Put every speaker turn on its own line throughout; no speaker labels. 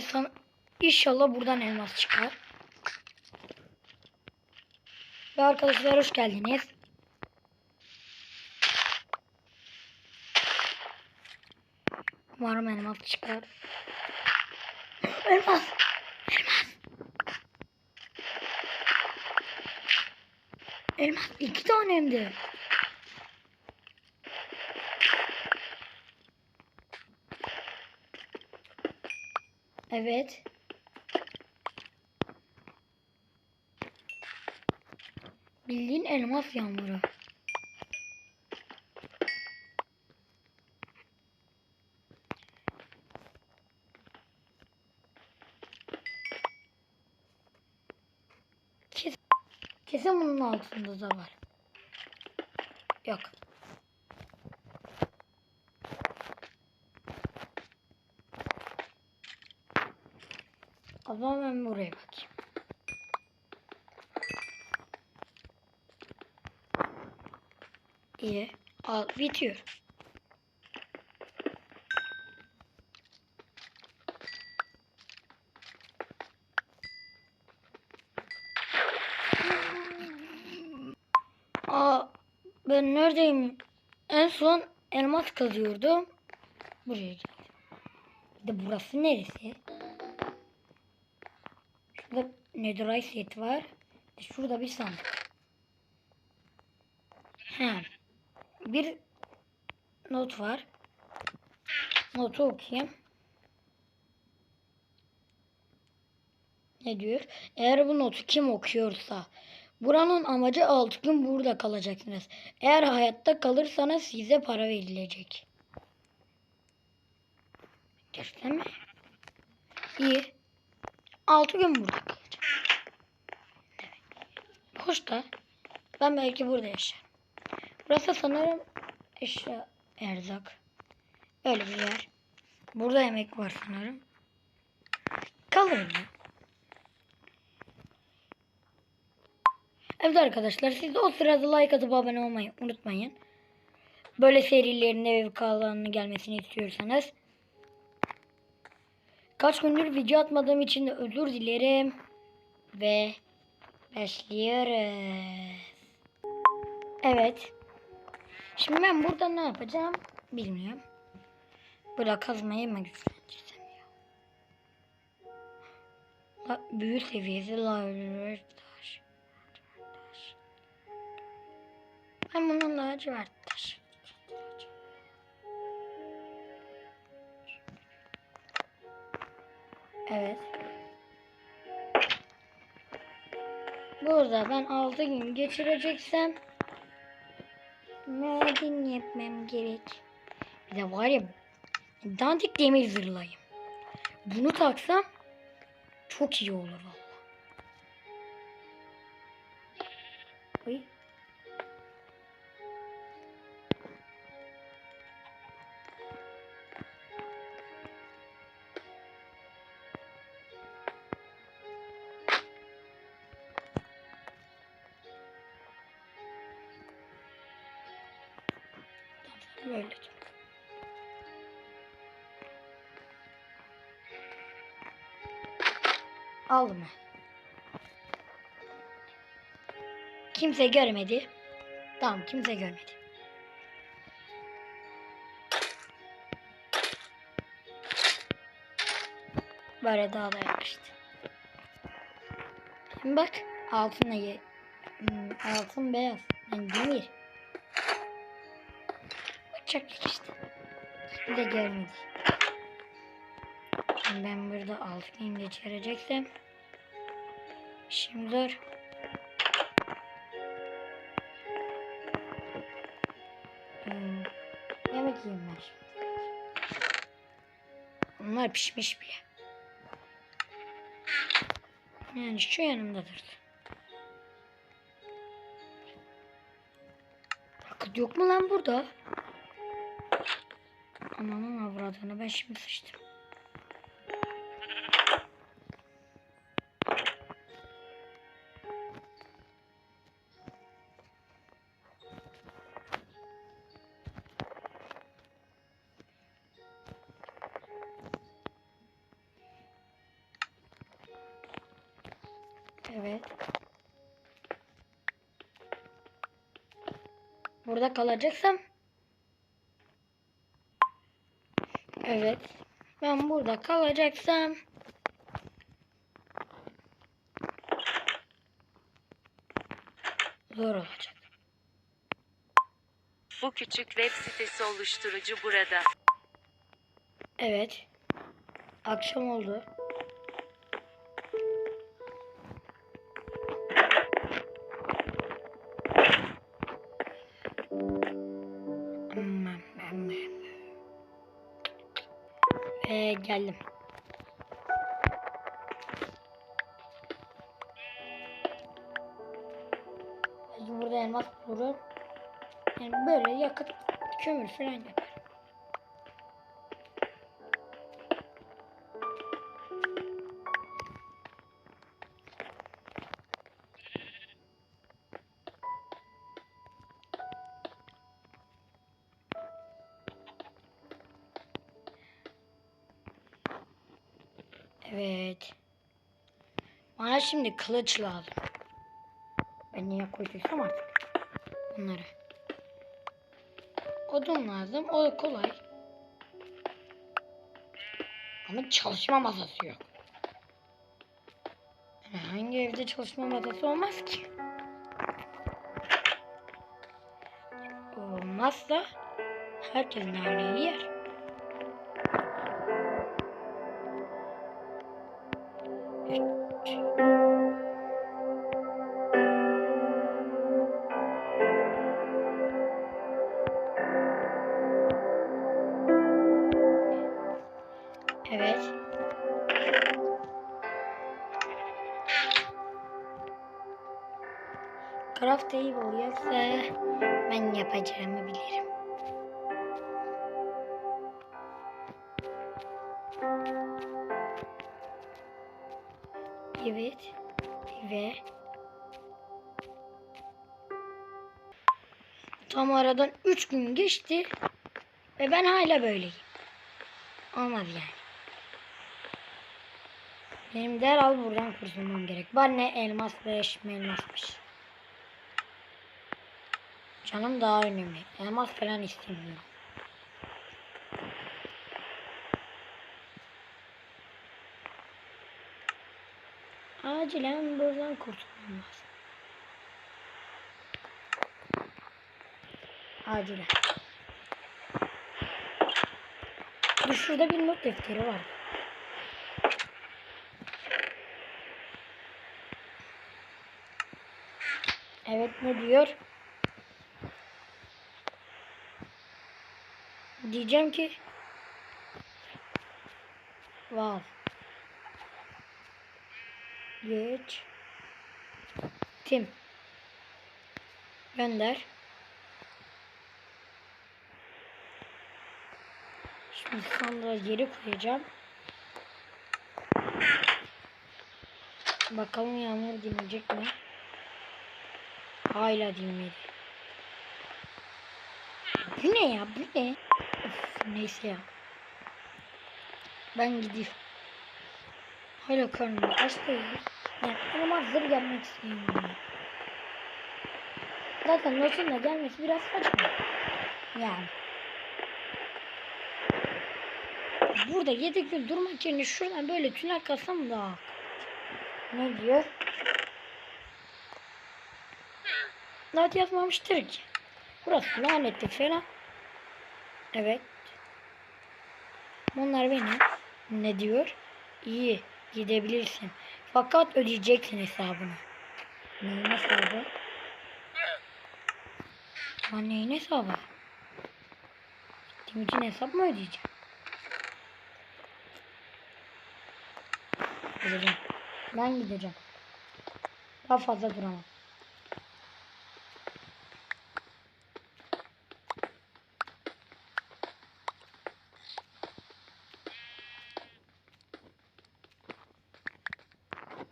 Sana inşallah buradan elmas çıkar. Ve arkadaşlar hoş geldiniz. Umarım elmas çıkar. Elmas. Elmas. Elmas iki tane hem de. Evet. Bildiğin elmas yağmuru. Kes, kesin bunun altında da var. Yok. O zaman ben buraya bakayım. İyi. Al bitiyor. Aa ben neredeyim? En son elmas kazıyordum. Buraya geldim. De burası neresi? Şurada netherite set var. Şurada bir sandık. He. Bir not var. Notu okuyayım. Ne diyor? Eğer bu notu kim okuyorsa buranın amacı 6 gün burada kalacaksınız. Eğer hayatta kalırsanız size para verilecek. Gerçekten mi? İyi. 6 gün burada kalacağım. Hoş da ben belki burada yaşarım. Burası sanırım eşya erzak. Öyle bir yer. Burada yemek var sanırım. Kalırım ya. Evet arkadaşlar siz de o sırada like atıp abone olmayı unutmayın. Böyle serilerin ve vkalarının gelmesini istiyorsanız. Kaç gündür video atmadığım için özür dilerim. Ve başlıyoruz. Evet. Şimdi ben burada ne yapacağım bilmiyorum. Burada kazmayı mı güçlendirsem ya? La, büyü seviyesi lacivert taş. Ben bunun lacivert taş. Evet. Burada ben 6 gün geçireceksem maden yapmam gerek. Bir de var ya dandik demir zırhlayayım. Bunu taksam çok iyi olur valla. Oy. Böyle. Aldım. Kimse görmedi. Tamam kimse görmedi. Böyle daha da yakıştı. Şimdi bak altına ye. Hmm, altın beyaz. Yani demir. Bir de görmedi. Şimdi ben burada altı gün geçireceksem şimdi dur. Hmm, yemek yiyeyim ben şimdi. Onlar pişmiş bile. Yani şu yanımdadır. Yakıt yok mu lan burada? Ananın avradını ben şimdi sıçtım. Evet. Burada kalacaksam Evet. Ben burada kalacaksam zor olacak.
Bu küçük web sitesi oluşturucu burada.
Evet. Akşam oldu. Geldim. Burada elmas bulurum. Yani böyle yakıt, kömür falan yaparım. Bana şimdi kılıç lazım. Ben niye koyduysam artık. Bunları. Odun lazım. O kolay. Ama çalışma masası yok. Yani hangi evde çalışma masası olmaz ki? Olmazsa herkes naneyi yer. Evet. Craft table yoksa ben yapacağımı bilirim. Evet. Ve tam aradan 3 gün geçti ve ben hala böyleyim. Olmaz yani. Benim derhal buradan kurtulmam gerek. Var ne elmas beş elmasmış. Canım daha önemli. Elmas falan istemiyorum. Acilen buradan kurtulmam lazım. Acilen. Şurada bir not defteri var. Evet ne diyor? Diyeceğim ki Wow. Geç. Tim. Gönder. Şimdi sandığı geri koyacağım. Bakalım yağmur dinleyecek mi? Hala dinmedi. Bu ne ya? Bu ne? Of, neyse ya. Ben gideyim. Hala karnım aç değil. Yani ama hazır gelmek istemiyorum. ya. Zaten da gelmesi biraz saçma. Yani. Burada 7 gün durmak yerine şuradan böyle tünel kazsam daha. Ne diyor? Not yazmamıştır ki. Burası lanetli falan. Evet. Bunlar benim. Ne diyor? İyi. Gidebilirsin. Fakat ödeyeceksin hesabını. Neyin hesabı? Ama neyin hesabı? Gittiğim için hesap mı ödeyeceğim? Gideceğim. Ben gideceğim. Daha fazla duramam.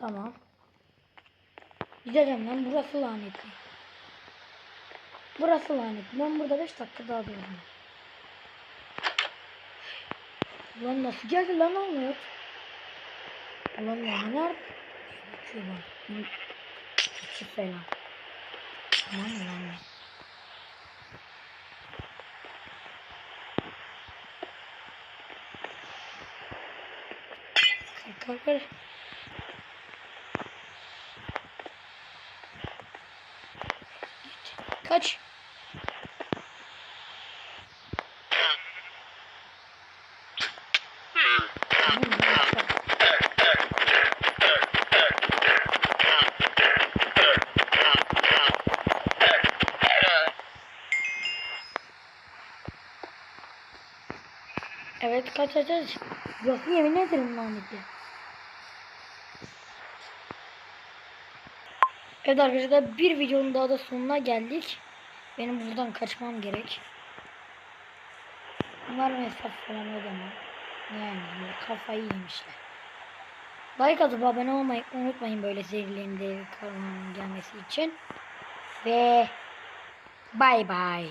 Tamam. Gidelim lan burası lanetli. Burası lanetli. Ben burada 5 dakika daha durdum. Lan nasıl geldi lan not? Ulan lan nerede? Var. Hı. İki falan. Mı lan? Kalk kalk kalk. Git. Kaç. Evet kaç kaç. Yok yemin ederim lanetli. Evet arkadaşlar bir videonun daha da sonuna geldik. Benim buradan kaçmam gerek. Umarım hesap falan ödemem. Yani kafayı yemişler. Like atıp abone olmayı unutmayın böyle serilerin de gelmesi için. Ve bay bay.